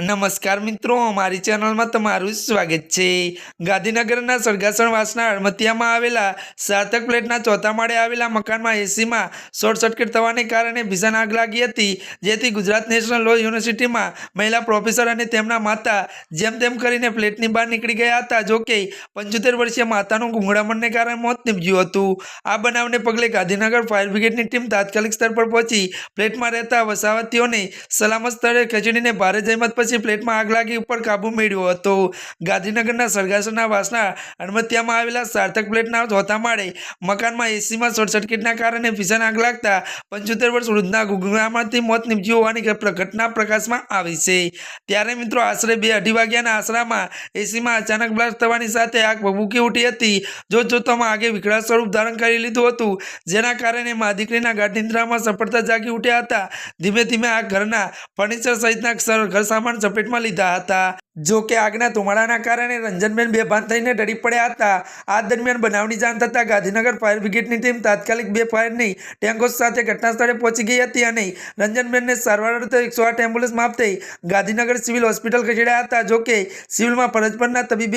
નમસ્કાર મિત્રો, અમારી ચેનલમાં તમારું સ્વાગત છે. ગાંધીનગરના સરગાસણવાસના અળમતિયામાં આવેલા સાર્થક પ્લેટના ચોથા માળે આવેલા મકાનમાં એસીમાં શોર્ટ સર્કિટ થવાને કારણે ભીષણ આગ લાગી હતી, જેથી ગુજરાત નેશનલ લો યુનિવર્સિટીમાં મહિલા પ્રોફેસર અને તેમના માતા જેમ તેમ કરીને ફ્લેટની બહાર નીકળી ગયા હતા જોકે પંચોતેર વર્ષીય માતાનું ગુંગળામણને કારણે મોત નીપજ્યું હતું. આ બનાવને પગલે ગાંધીનગર ફાયર બ્રિગેડની ટીમ તાત્કાલિક સ્તર પર પહોંચી પ્લેટમાં રહેતા વસાવતીઓને સલામત સ્થળે ખસેડીને ભારે જહેમત પછી ફ્લેટમાં આગ લાગી ઉપર કાબૂ મેળવ્યો હતો. ગાંધીનગરના સરગાસરના વાસના અણમતિયામાં આવેલા સાર્થક પ્લેટના ચોથા માળે મકાનમાં એસીમાં શોર્ટ સર્કિટના કારણે ભીષણ આગ લાગતા પંચોતેર વર્ષ વૃદ્ધના ગુંગળામાંથી મોત નીપજ્યું હોવાની ઘટના પ્રકાશમાં આવી છે. ત્યારે મિત્રો આશરે બે અઢી વાગ્યાના આશરામાં એસીમાં અચાનક બ્લાસ્ટ થવાની સાથે આગ ભભૂકી ઉઠી હતી. જોત જોતામાં આગે વિકરાળ સ્વરૂપ ધારણ કરી લીધું હતું. જેના કારણે મા દીકરીના નિંદ્રામાં સફળતા જાગી ઉઠ્યા હતા. ધીમે ધીમે આ ઘરના ફર્નિચર સહિતના ઘર સામાન ઝપેટમાં લીધા હતા. જો કે આગના ધુમાડાના કારણે રંજનબેન બેભાન થઈને ડરી પડ્યા હતા. આ દરમિયાન બનાવની જાણ થતાં ગાંધીનગર ફાયર બ્રિગેડની ટીમ તાત્કાલિક બે ફાયરની ટેન્કો સાથે ઘટના સ્થળે પહોંચી ગઈ હતી અને રંજનબેનને સારવાર અર્થે એકસો આઠ એમ્બ્યુલન્સ માપતે ગાંધીનગર સિવિલ હોસ્પિટલ ખસેડ્યા હતા. જો કે સિવિલમાં ફરજ પરના તબીબે